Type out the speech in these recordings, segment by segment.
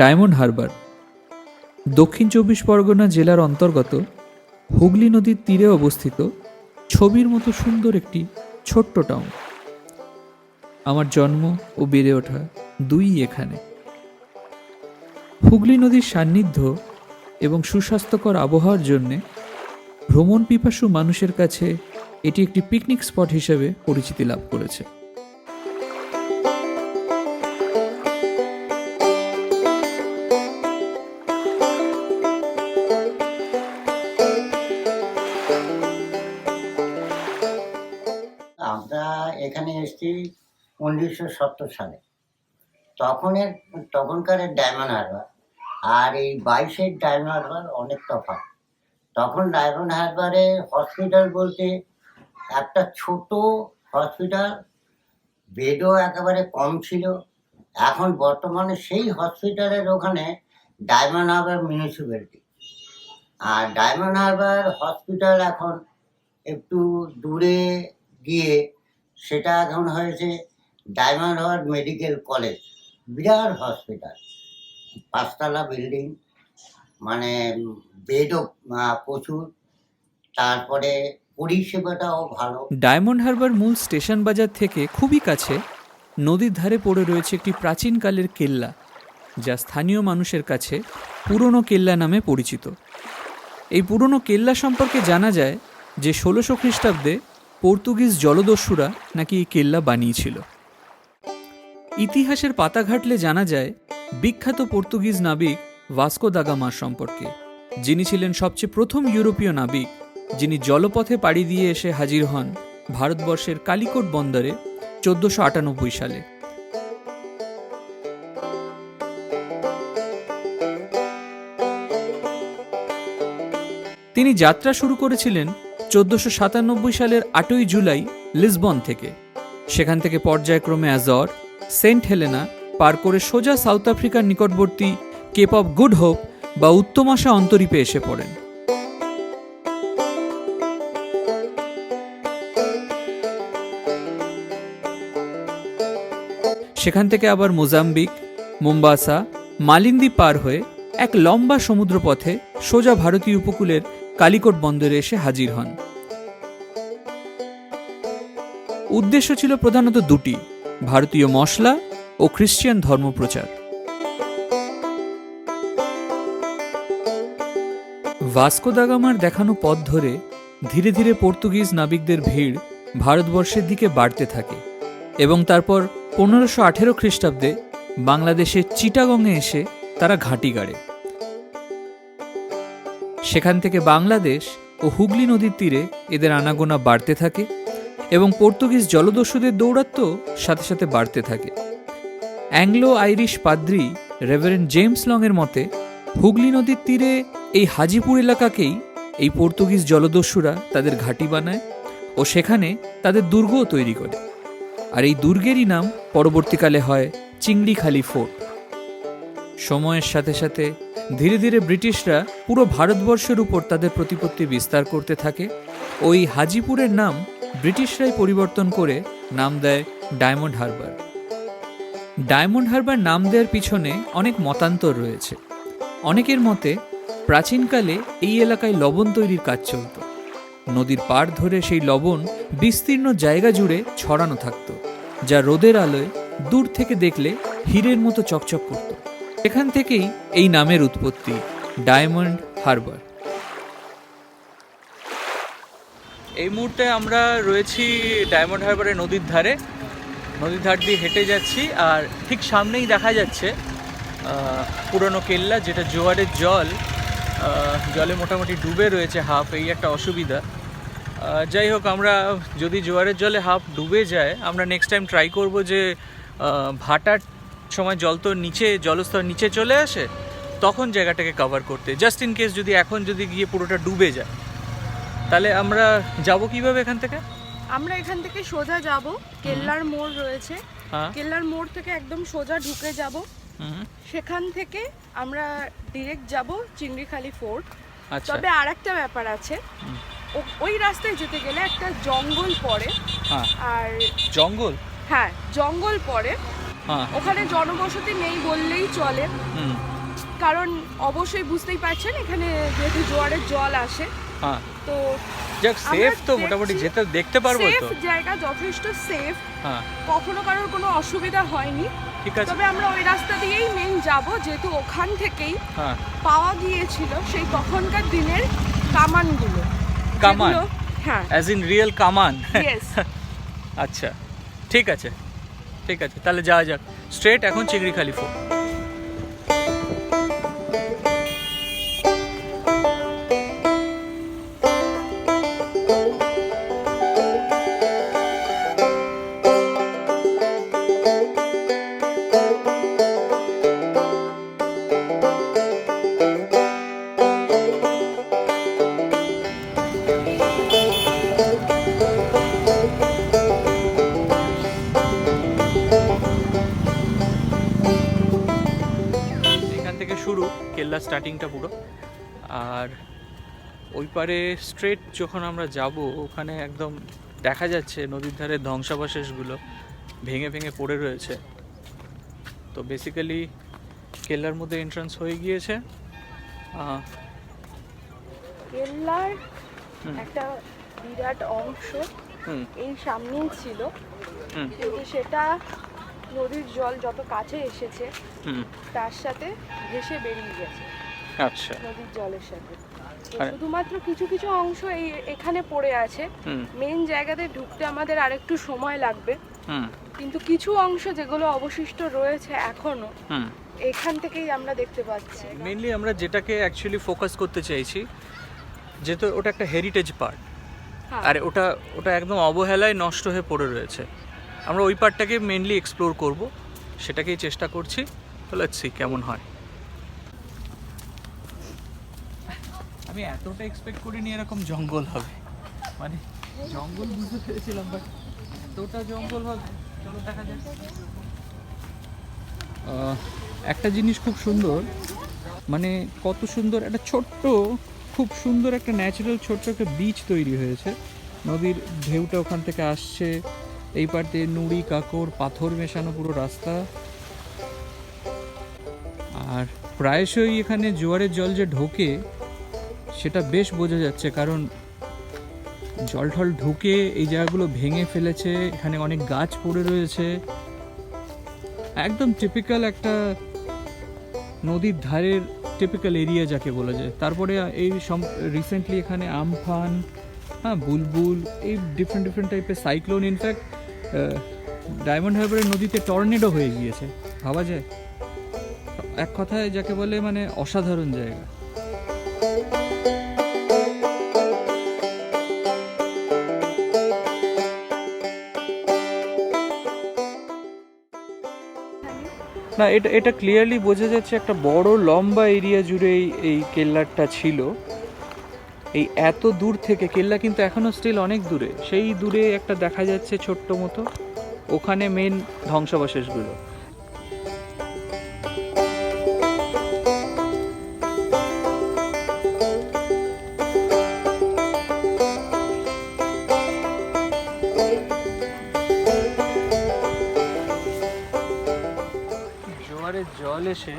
Diamond Harbour. দক্ষিণ চব্বিশ পরগনা জেলার অন্তর্গত হুগলি নদীর তীরে অবস্থিত ছবির মতো সুন্দর একটি ছোট্ট টাউন আমার জন্ম ও বেড়ে ওঠা দুই এখানে। হুগলি নদীর সান্নিধ্য এবং সুস্বাস্থ্যকর আবহাওয়ার জন্যে ভ্রমণ পিপাসু মানুষের কাছে এটি একটি পিকনিক স্পট হিসেবে পরিচিতি লাভ করেছে। উনিশশো সত্তর সালে। তখনের, তখনকার ডায়মন্ড হারবার আর এই বাইশের ডায়মন্ড হারবার অনেক তফাৎ। তখন ডায়মন্ড হারবারে হসপিটাল বলতে একটা ছোট হসপিটাল বেডও একেবারে কম ছিল। এখন বর্তমানে সেই হসপিটালের ওখানে ডায়মন্ড হারবার মিউনিসিপ্যালিটি আর ডায়মন্ড হারবার হসপিটাল এখন একটু দূরে গিয়ে সেটা এখন হয়েছে ডায়মন্ড হারবার মেডিকেল কলেজ বিরাট হসপিটাল পাঁচতলা বিল্ডিং মানে বেডও প্রচুর। তারপরে পরিষেবাটাও ভালো। ডায়মন্ড হারবার মূল স্টেশন বাজার থেকে খুবই কাছে, নদীর ধারে পড়ে রয়েছে একটি প্রাচীনকালের কেল্লা, যা স্থানীয় মানুষের কাছে পুরনো কেল্লা নামে পরিচিত। এই পুরনো কেল্লা সম্পর্কে জানা যায় যে ষোলোশো খ্রিস্টাব্দে পর্তুগিজ জলদস্যুরা নাকি এই কেল্লা বানিয়েছিল। ইতিহাসের পাতা ঘাটলে জানা যায়, বিখ্যাত পর্তুগিজ নাবিক ভাস্কো দাগামা সম্পর্কে। যিনি ছিলেন সবচেয়ে প্রথম ইউরোপীয় নাবিক, যিনি জলপথে পাড়ি দিয়ে এসে হাজির হন ভারতবর্ষের কালিকট বন্দরে চোদ্দশো আটানব্বই সালে। তিনি যাত্রা শুরু করেছিলেন চোদ্দশো সাতানব্বই সালের আটই জুলাই লিসবন থেকে। সেখান থেকে পর্যায়ক্রমে অ্যাজর সেন্ট হেলেনা পার করে সোজা সাউথ আফ্রিকার নিকটবর্তী কেপ অফ গুড হোপ বা উত্তমাশা অন্তরীপে এসে পড়েন। সেখান থেকে আবার মোজাম্বিক, মোম্বাসা, মালিন্দি পার হয়ে এক লম্বা সমুদ্রপথে সোজা ভারতীয় উপকূলের কালিকট বন্দরে এসে হাজির হন। উদ্দেশ্য ছিল প্রধানত দুটি। ভারতীয় মশলা ও খ্রিস্টান ধর্মপ্রচার ভাস্কো দাগামার দেখানো পথ ধরে ধীরে ধীরে পর্তুগিজ নাবিকদের ভিড় ভারতবর্ষের দিকে বাড়তে থাকে এবং তারপর পনেরোশো আঠেরো খ্রিস্টাব্দে বাংলাদেশের চিটাগংয়ে এসে তারা ঘাঁটি গাড়ে। সেখান থেকে বাংলাদেশ ও হুগলি নদীর তীরে এদের আনাগোনা বাড়তে থাকে এবং পর্তুগিজ জলদস্যুদের দৌরাত্ম সাথে সাথে বাড়তে থাকে। অ্যাংলো আইরিশ পাদ্রি রেভারেন্ড জেমস লংয়ের মতে, হুগলি নদীর তীরে এই হাজিপুর এলাকাকেই এই পর্তুগিজ জলদস্যুরা তাদের ঘাঁটি বানায় ও সেখানে তাদের দুর্গও তৈরি করে। আর এই দুর্গেরই নাম পরবর্তীকালে হয় চিংড়িখালি ফোর্ট। সময়ের সাথে সাথে ধীরে ধীরে ব্রিটিশরা পুরো ভারতবর্ষের উপর তাদের প্রতিপত্তি বিস্তার করতে থাকে ওই হাজিপুরের নাম ব্রিটিশরাই পরিবর্তন করে নাম দেয় ডায়মন্ড হারবার। ডায়মন্ড হারবার নাম দেওয়ার পিছনে অনেক মতান্তর রয়েছে। অনেকের মতে, প্রাচীনকালে এই এলাকায় লবণ তৈরির কাজ চলত। নদীর পাড় ধরে সেই লবণ বিস্তীর্ণ জায়গা জুড়ে ছড়ানো থাকত, যা রোদের আলোয় দূর থেকে দেখলে হীরের মতো চকচক করত। এখান থেকেই এই নামের উৎপত্তি, ডায়মন্ড হারবার। এই মুহূর্তে আমরা রয়েছি ডায়মন্ড হারবারের নদীর ধারে। নদীর ধার দিয়ে হেঁটে যাচ্ছি আর ঠিক সামনেই দেখা যাচ্ছে পুরনো কেল্লা যেটা জোয়ারের জল জলে মোটামুটি ডুবে রয়েছে, হাফ এই একটা অসুবিধা। যাই হোক, আমরা যদি জোয়ারের জলে হাফ ডুবে যায়, আমরা নেক্সট টাইম ট্রাই করব যে ভাটার সময় জল তো নিচে, জলস্তর নিচে চলে আসে, তখন জায়গাটাকে কভার করতে। জাস্ট ইন কেস যদি এখন যদি গিয়ে পুরোটা ডুবে যায়। তাহলে আমরা যাব কীভাবে এখান থেকে? আমরা এখান থেকে সোজা যাব। কেল্লার মোড় রয়েছে। হ্যাঁ। কেল্লার মোড় থেকে একদম সোজা ঢুকে যাব। সেখান থেকে আমরা ডিরেক্ট যাব চিংড়িখালি ফোর্ট। আচ্ছা। তবে আর একটা ব্যাপার আছে। ওই রাস্তায় যেতে গেলে একটা জঙ্গল পড়ে। হ্যাঁ। আর জঙ্গল? হ্যাঁ জঙ্গল পড়ে। হ্যাঁ। ওখানে জনবসতি নেই বললেই চলে। কারণ অবশ্যই বুঝতেই পারছেন এখানে যেহেতু জোয়ারের জল আসে। তো যাক সেফ তো মোটামুটি যেতে দেখতে পারব সেফ তো। জায়গা যথেষ্ট সেফ হ্যাঁ। কখনো কারোর কোনো অসুবিধা হয়নি। ঠিক আছে। তবে আমরা ওই রাস্তা দিয়েই মেন যাব যেহেতু ওখান থেকেই হ্যাঁ। পাওয়া গিয়েছিল সেই তখনকার দিনের কামানগুলো। কামান? হ্যাঁ। অ্যাজ ইন রিয়েল কামান? আচ্ছা ঠিক আছে। ঠিক আছে তাহলে যাওয়া যাক। স্ট্রেট এখন চিংড়িখালি ফোর্ট। স্টার্টিংটা পুরো। আর ওই পারে স্ট্রেট যখন আমরা যাব ওখানে একদম দেখা যাচ্ছে নদীর ধারে ধ্বংসাবশেষগুলো ভেঙে ভেঙে পড়ে রয়েছে। তো বেসিক্যালি কেল্লার মধ্যে এন্ট্রান্স হয়ে গিয়েছে। কেল্লার একটা বিরাট অংশ এই সামনেই ছিল। কিন্তু সেটা নদীর জল যত কাছে এসেছে তার সাথে ভেসে বেরিয়ে গেছে। আচ্ছা। নদীর জলের সাথে। শুধুমাত্র কিছু কিছু অংশ এই এখানে পড়ে আছে। হুম। মেন জায়গাতে ঢুকতে আমাদের আরেকটু সময় লাগবে। হুম। কিন্তু কিছু অংশ যেগুলো অবশিষ্ট রয়েছে এখনও হুম। এখান থেকেই আমরা দেখতে পাচ্ছি। মেনলি আমরা যেটাকে অ্যাকচুয়ালি ফোকাস করতে চাইছি যেহেতু ওটা একটা হেরিটেজ পার্ট হ্যাঁ, আর ওটা ওটা একদম অবহেলায় নষ্ট হয়ে পড়ে রয়েছে। আমরা ওই পার্টটাকে মেনলি এক্সপ্লোর করব। সেটাকেই চেষ্টা করছি। তো লেটস সি কেমন হয়। আমি এতটা এক্সপেক্ট করিনি এরকম জঙ্গল হবে। মানে জঙ্গল বুঝতে পেরেছিলাম বাট এতটা জঙ্গল হবে। চলো দেখা যাক। একটা জিনিস খুব সুন্দর মানে কত সুন্দর, একটা ছোট্ট, খুব সুন্দর একটা ন্যাচারাল ছোট্ট একটা বিচ তৈরি হয়েছে। নদীর ঢেউটা ওখান থেকে আসছে, এই পার দিয়ে নুড়ি কাকড় পাথর মেশানো পুরো রাস্তা। আর প্রায়শই এখানে জোয়ারের জল যে ঢোকে সেটা বেশ বোঝা যাচ্ছে, কারণ জল ঠল ঢুকে এই জায়গাগুলো ভেঙে ফেলেছে, এখানে অনেক গাছ পড়ে রয়েছে। একদম টিপিক্যাল একটা নদীর ধারের টিপিক্যাল এরিয়া যাকে বলা যায়। তারপরে এই রিসেন্টলি এখানে আমফান হ্যাঁ বুলবুল, এই ডিফারেন্ট ডিফারেন্ট টাইপের সাইক্লোন ইনফ্যাক্ট ডায়মন্ড হারবারের নদীতে টর্নেডো হয়ে গিয়েছে। ভাবা যায়? এক কথায় যাকে বলে মানে অসাধারণ জায়গা। না, এটা এটা ক্লিয়ারলি বোঝা যাচ্ছে একটা বড় লম্বা এরিয়া জুড়ে এই এই কেল্লারটা ছিল। এই এত দূর থেকে, কেল্লা কিন্তু এখনও স্টিল অনেক দূরে। সেই দূরে একটা দেখা যাচ্ছে ছোট্ট মতো। ওখানে মেন ধ্বংসাবশেষগুলো। জল এসে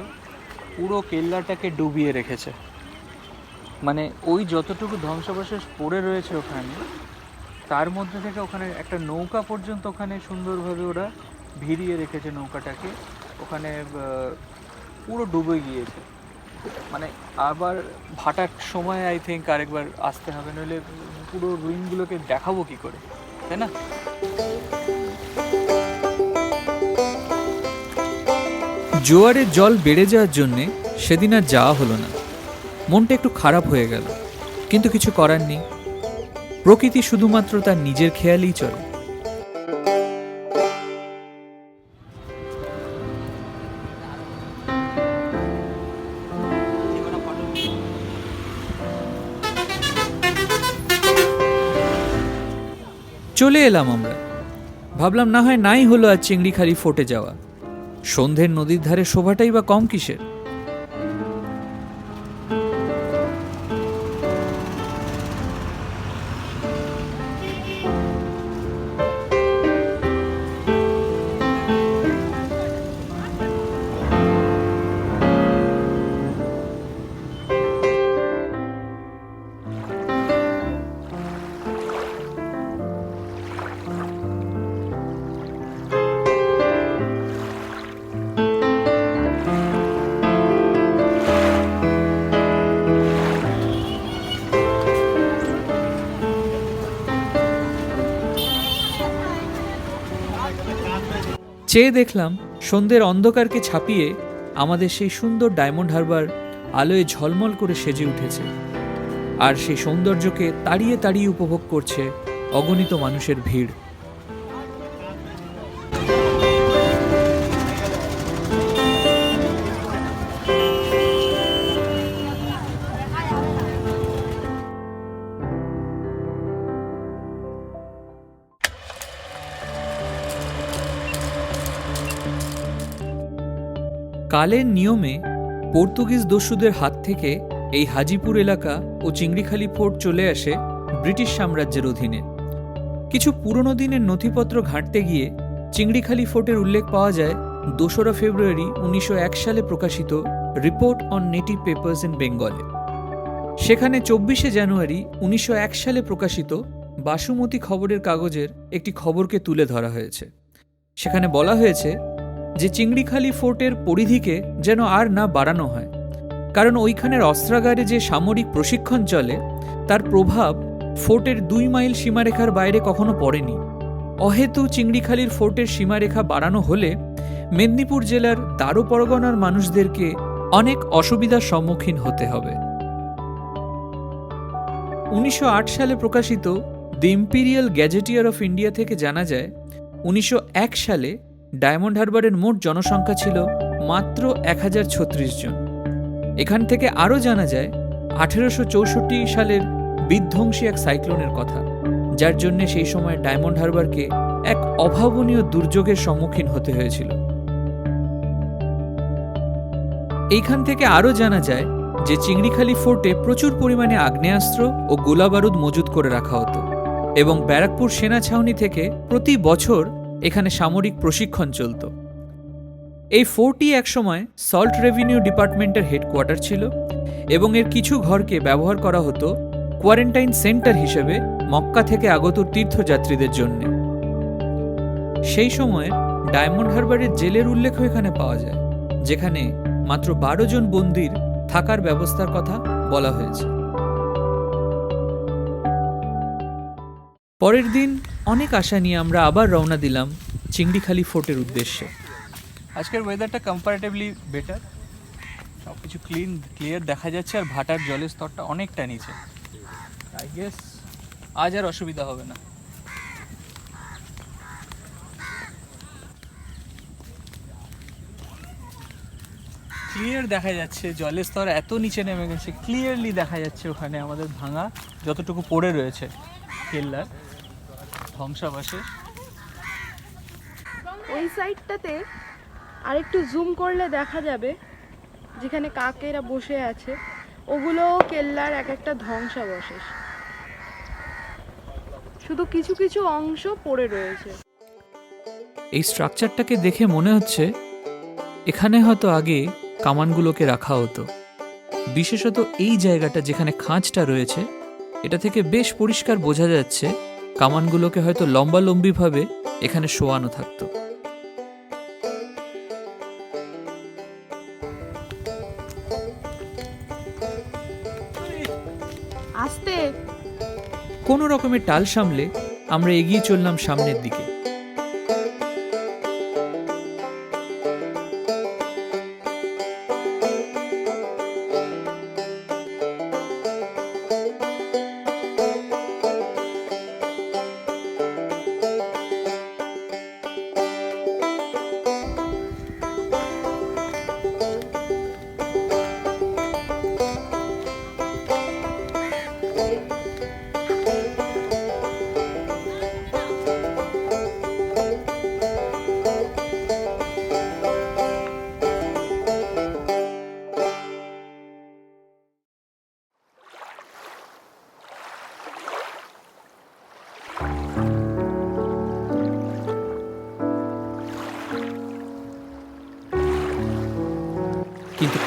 পুরো কেল্লাটাকে ডুবিয়ে রেখেছে। মানে ওই যতটুকু ধ্বংসাবশেষ পড়ে রয়েছে ওখানে, তার মধ্যে থেকে ওখানে একটা নৌকা পর্যন্ত ওখানে সুন্দরভাবে ওরা ভিড়িয়ে রেখেছে নৌকাটাকে। ওখানে পুরো ডুবে গিয়েছে। মানে আবার ভাটার সময় আই থিঙ্ক আরেকবার আসতে হবে, নইলে পুরো রুইনগুলোকে দেখাবো কি করে, তাই না? জোয়ারের জল বেড়ে যাওয়ার জন্যে সেদিন আর যাওয়া হলো না। মনটা একটু খারাপ হয়ে গেল, কিন্তু কিছু করার নেই। প্রকৃতি শুধুমাত্র তার নিজের খেয়ালই চলে। চলে এলাম আমরা। ভাবলাম না হয় নাই হলো আর চিংড়িখালি ফোটে যাওয়া। সন্ধ্যের নদীর ধারে শোভাটাই বা কম কিসের? চেয়ে দেখলাম সন্ধ্যের অন্ধকারকে ছাপিয়ে আমাদের সেই সুন্দর ডায়মন্ড হারবার আলোয় ঝলমল করে সেজে উঠেছে। আর সেই সৌন্দর্যকে তাড়িয়ে তাড়িয়ে উপভোগ করছে অগণিত মানুষের ভিড়। কালের নিয়মে পর্তুগিজ দস্যুদের হাত থেকে এই হাজিপুর এলাকা ও চিংড়িখালি ফোর্ট চলে আসে ব্রিটিশ সাম্রাজ্যের অধীনে। কিছু পুরনো দিনের নথিপত্র ঘাঁটতে গিয়ে চিংড়িখালি ফোর্টের উল্লেখ পাওয়া যায় দোসরা ফেব্রুয়ারি উনিশশো এক সালে প্রকাশিত report on native papers in বেঙ্গলে। সেখানে চব্বিশে জানুয়ারি উনিশশো এক সালে প্রকাশিত বাসুমতী খবরের কাগজের একটি খবরকে তুলে ধরা হয়েছে। সেখানে বলা হয়েছে যে চিংড়িখালি ফোর্টের পরিধিকে যেন আর না বাড়ানো হয়। কারণ ওইখানের অস্ত্রাগারে যে সামরিক প্রশিক্ষণ চলে, তার প্রভাব ফোর্টের দুই মাইল সীমারেখার বাইরে কখনো পড়েনি। অহেতু চিংড়িখালির ফোর্টের সীমারেখা বাড়ানো হলে মেদিনীপুর জেলার দারো পরগনার মানুষদেরকে অনেক অসুবিধার সম্মুখীন হতে হবে। উনিশশো আট সালে প্রকাশিত the imperial gazetteer of India থেকে জানা যায়, উনিশশো এক সালে ডায়মন্ড হারবারের মোট জনসংখ্যা ছিল মাত্র এক হাজার ছত্রিশ জন। এখান থেকে আরও জানা যায়, আঠেরোশো চৌষট্টি সালের বিধ্বংসী এক সাইক্লোনের কথা, যার জন্য সেই সময় ডায়মন্ড হারবারকে এক অভাবনীয় দুর্যোগের সম্মুখীন হতে হয়েছিল। এইখান থেকে আরও জানা যায় যে চিংড়িখালি ফোর্টে প্রচুর পরিমাণে আগ্নেয়াস্ত্র ও গোলাবারুদ মজুত করে রাখা হতো এবং ব্যারাকপুর সেনা ছাউনি থেকে প্রতি বছর এখানে সামরিক প্রশিক্ষণ চলত। এই ফোর্টই একসময় সল্ট রেভিনিউ ডিপার্টমেন্টের হেডকোয়ার্টার ছিল এবং এর কিছু ঘরকে ব্যবহার করা হতো কোয়ারেন্টাইন সেন্টার হিসেবে মক্কা থেকে আগত তীর্থযাত্রীদের জন্য। সেই সময় ডায়মন্ড হারবারের জেলের উল্লেখ এখানে পাওয়া যায়, যেখানে মাত্র বারো জন বন্দির থাকার ব্যবস্থার কথা বলা হয়েছে। পরের দিন অনেক আশা নিয়ে আমরা আবার রওনা দিলাম চিংড়িখালি ফোর্টের উদ্দেশ্যে। আজকের ওয়েদারটা কম্পারেটিভলি বেটার সব কিছু ক্লিন ক্লিয়ার দেখা যাচ্ছে আর ভাটার জলের স্তরটা অনেকটা নিচে। আই গেস আজ আর অসুবিধা হবে না। ক্লিয়ার দেখা যাচ্ছে, জলের স্তর এত নিচে নেমে গেছে। ক্লিয়ারলি দেখা যাচ্ছে ওখানে আমাদের ভাঙা যতটুকু পড়ে রয়েছে, কেল্লার। ধ্বংসাবশেষ। ওই সাইডটাতে আরেকটু জুম করলে দেখা যাবে যেখানে কাকেরা বসে আছে। ওগুলো কেল্লার এক একটা ধ্বংসাবশেষ। শুধু কিছু কিছু অংশ পড়ে রয়েছে। এই স্ট্রাকচারটাকে দেখে মনে হচ্ছে এখানে হয়তো আগে কামানগুলোকে রাখা হতো। বিশেষত এই জায়গাটা যেখানে খাঁজটা রয়েছে এটা থেকে বেশ পরিষ্কার বোঝা যাচ্ছে কামানগুলোকে হয়তো লম্বালম্বিভাবে এখানে শোয়ানো থাকত। আস্তে। কোনো রকমের টাল সামলে আমরা এগিয়ে চললাম সামনের দিকে।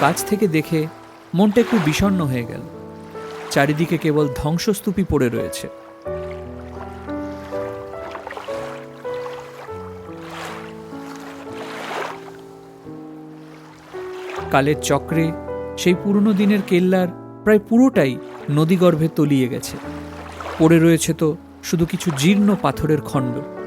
কাছ থেকে দেখে মনটা একটু বিষণ্ণ হয়ে গেল। চারিদিকে কেবল ধ্বংসস্তূপই পড়ে রয়েছে। কালের চক্রে সেই পুরনো দিনের কেল্লার প্রায় পুরোটাই নদীগর্ভে তলিয়ে গেছে। পড়ে রয়েছে তো শুধু কিছু জীর্ণ পাথরের খণ্ড।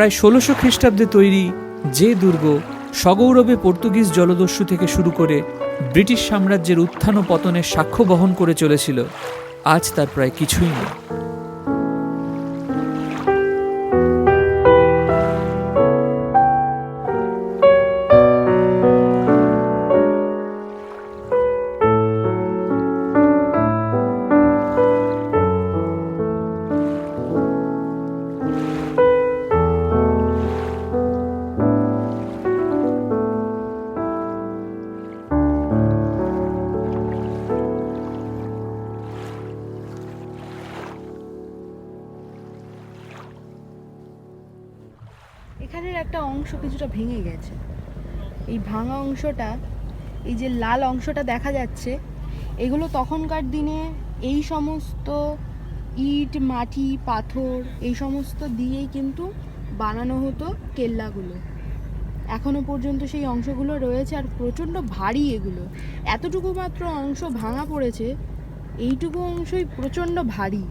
প্রায় ষোলোশো খ্রিস্টাব্দে তৈরি যে দুর্গ সগৌরবে পর্তুগিজ জলদস্যু থেকে শুরু করে ব্রিটিশ সাম্রাজ্যের উত্থান ও পতনের সাক্ষ্য বহন করে চলেছিল, আজ তার প্রায় কিছুই নেই। অংশ কিছুটা ভেঙে গেছে। এই ভাঙা অংশটা, এই যে লাল অংশটা দেখা যাচ্ছে, এগুলো তখনকার দিনে এই সমস্ত ইট, মাটি, পাথর, এই সমস্ত দিয়েই কিন্তু বানানো হতো কেল্লাগুলো। এখনও পর্যন্ত সেই অংশগুলো রয়েছে আর প্রচণ্ড ভারী এগুলো। এতটুকু মাত্র অংশ ভাঙা পড়েছে, এইটুকু অংশই প্রচণ্ড ভারী।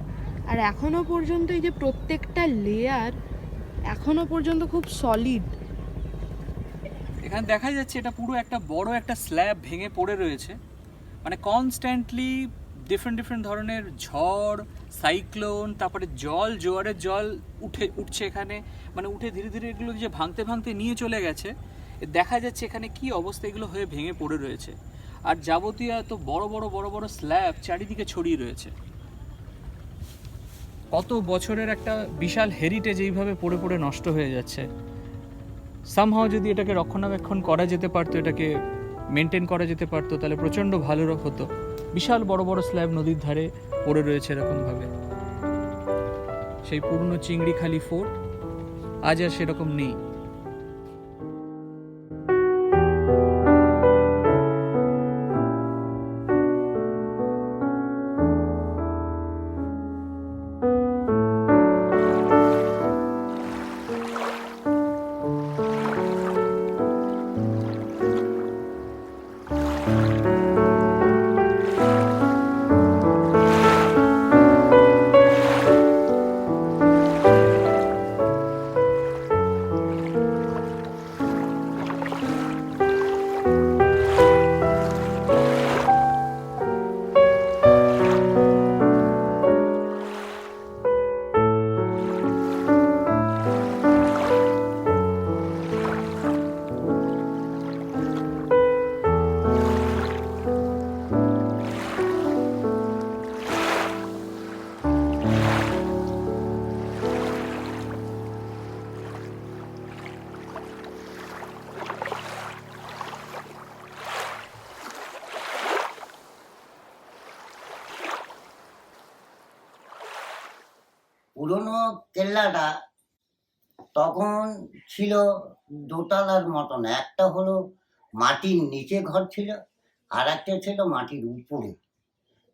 আর এখনও পর্যন্ত এই যে প্রত্যেকটা লেয়ার এখনও পর্যন্ত খুব সলিড এখানে দেখা যাচ্ছে এটা পুরো একটা বড় একটা স্ল্যাব ভেঙে পড়ে রয়েছে। মানে কনস্ট্যান্টলি ডিফারেন্ট ডিফারেন্ট ধরনের ঝড় সাইক্লোন তারপরে জল, জোয়ারের জল উঠে, উঠছে এখানে। মানে উঠে ধীরে ধীরে এগুলো যে ভাঙতে ভাঙতে নিয়ে চলে গেছে দেখা যাচ্ছে এখানে কি অবস্থা এগুলো হয়ে ভেঙে পড়ে রয়েছে। আর যাবতীয় এত বড় বড় বড় বড় স্ল্যাব চারিদিকে ছড়িয়ে রয়েছে। কত বছরের একটা বিশাল হেরিটেজ এইভাবে পড়ে পড়ে নষ্ট হয়ে যাচ্ছে। সামহাও যদি এটাকে রক্ষণাবেক্ষণ করা যেতে পারতো, এটাকে মেনটেন করা যেতে পারতো, তাহলে প্রচণ্ড ভালো হতো। বিশাল বড় বড় স্ল্যাব নদীর ধারে পড়ে রয়েছে এরকমভাবে। সেই পুরনো চিংড়িখালি ফোর্ট আজ আর সেরকম নেই। পুরনো কেল্লাটা তখন ছিল দোতলার মতন। একটা হলো মাটির নিচে ঘর ছিল আর একটা ছিল মাটির উপরে।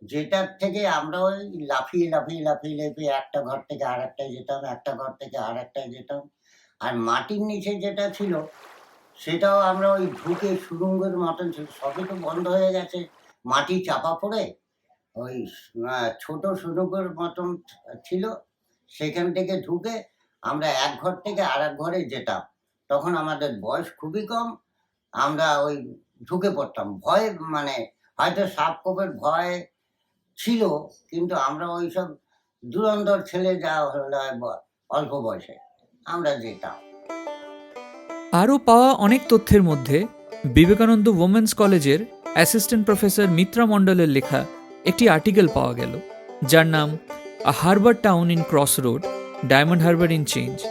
যেটার থেকে আমরা ওই লাফিয়ে লাফিয়ে লাফিয়ে লাফিয়ে একটা ঘর থেকে আর একটায় যেতাম, একটা ঘর থেকে আর একটায় যেতাম। আর মাটির নিচে যেটা ছিল, সেটাও আমরা ওই ঢুকে সুরঙ্গের মতন ছিল। সবই তো বন্ধ হয়ে গেছে। মাটি চাপা পড়ে, ওই ছোট সুরঙ্গের মতন ছিল। সেখান থেকে ঢুকে আমরা এক ঘর থেকে আর এক ঘরে যেতাম। তখন আমাদের বয়স খুবই কম, আমরা ওই ঢুকে পড়তাম। ভয় মানে হয়তো সাপ কোপের ভয় ছিল, কিন্তু আমরা ওই সব দুরন্দর ছেলে যা অল্প বয়সে আমরা যেতাম। আরও পাওয়া অনেক তথ্যের মধ্যে বিবেকানন্দ ওমেন্স কলেজের অ্যাসিস্ট্যান্ট প্রফেসর মিত্রা মণ্ডলের লেখা একটি আর্টিকেল পাওয়া গেল, যার নাম a harbour town in cross road Diamond Harbour in change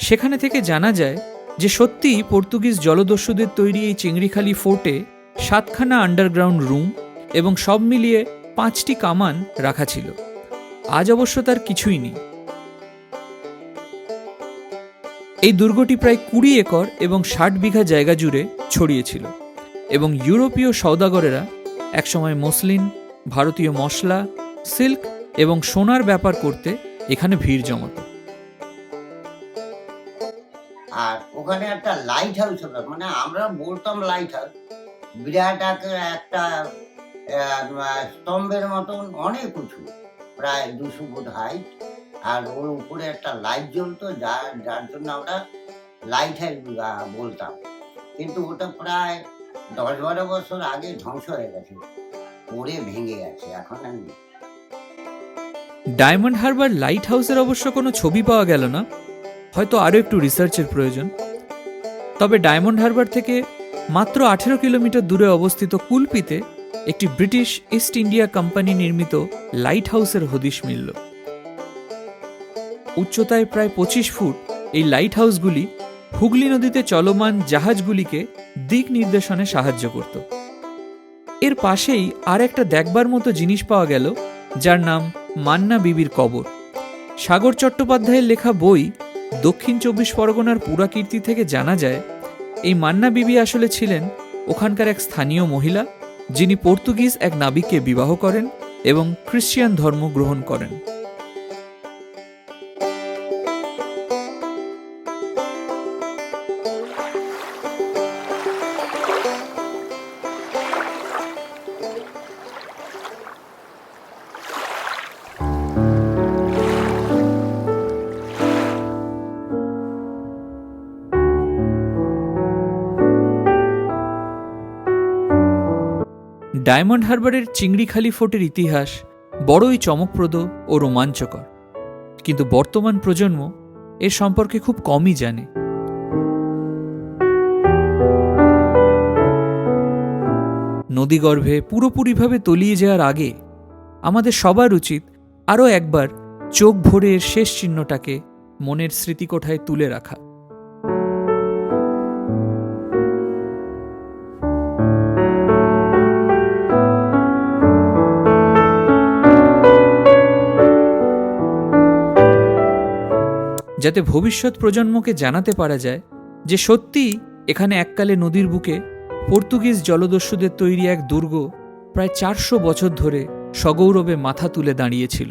সেখানে থেকে জানা যায় যে সত্যিই পর্তুগিজ জলদস্যুদের তৈরি এই চিংড়িখালি ফোর্টে সাতখানা আন্ডারগ্রাউন্ড রুম এবং সব মিলিয়ে পাঁচটি কামান রাখা ছিল। আজ অবশ্য তার কিছুই নেই। এই দুর্গটি প্রায় কুড়ি একর এবং ষাট বিঘা জায়গা জুড়ে ছড়িয়েছিল এবং ইউরোপীয় সওদাগরেরা একসময় মসলিন, ভারতীয় মশলা, সিল্ক এবং সোনার ব্যাপার করতে এখানে ভিড় জমাতো। আর ওখানে একটা লাইট হাউস হলো মানে আমরা বলতাম লাইট হাউস বিরাট একটা স্তম্ভের মতন অনেক উঁচু, প্রায় দুশো ফুট হাইট আর ওর উপরে একটা লাইট জ্বলতো, যার যার জন্য আমরা লাইট হাউস বলতাম। কিন্তু ওটা প্রায় দশ বারো বছর আগে ধ্বংস হয়ে গেছে, পড়ে ভেঙে গেছে, এখন আর ডায়মন্ড হারবার লাইট হাউসের অবশ্য কোনো ছবি পাওয়া গেল না। হয়তো আরও একটু রিসার্চের প্রয়োজন। তবে ডায়মন্ড হারবার থেকে মাত্র আঠেরো কিলোমিটার দূরে অবস্থিত কুলপিতে একটি ব্রিটিশ ইস্ট ইন্ডিয়া কোম্পানি নির্মিত লাইট হাউসের হদিশ মিলল। উচ্চতায় প্রায় পঁচিশ ফুট এই লাইট হাউসগুলি হুগলি নদীতে চলমান জাহাজগুলিকে দিক নির্দেশনে সাহায্য করত। এর পাশেই আর একটা দেখবার মতো জিনিস পাওয়া গেল, যার নাম মান্না বিবির কবর। সাগর চট্টোপাধ্যায়ের লেখা বই দক্ষিণ চব্বিশ পরগনার পুরাকীর্তি থেকে জানা যায়, এই মান্না বিবি আসলে ছিলেন ওখানকার এক স্থানীয় মহিলা, যিনি পর্তুগিজ এক নাবিককে বিবাহ করেন এবং খ্রিস্টিয়ান ধর্ম গ্রহণ করেন। ডায়মন্ড হারবারের চিংড়িখালি ফোর্টের ইতিহাস বড়ই চমকপ্রদ ও রোমাঞ্চকর। কিন্তু বর্তমান প্রজন্ম এর সম্পর্কে খুব কমই জানে। নদীগর্ভে পুরোপুরিভাবে তলিয়ে যাওয়ার আগে আমাদের সবার উচিত আরও একবার চোখ ভরে শেষ চিহ্নটাকে মনের স্মৃতিকোঠায় তুলে রাখা। যাতে ভবিষ্যৎ প্রজন্মকে জানাতে পারা যায় যে সত্যি এখানে এককালে নদীর বুকে পর্তুগিজ জলদস্যুদের তৈরি এক দুর্গ প্রায় চারশো বছর ধরে সগৌরবে মাথা তুলে দাঁড়িয়েছিল।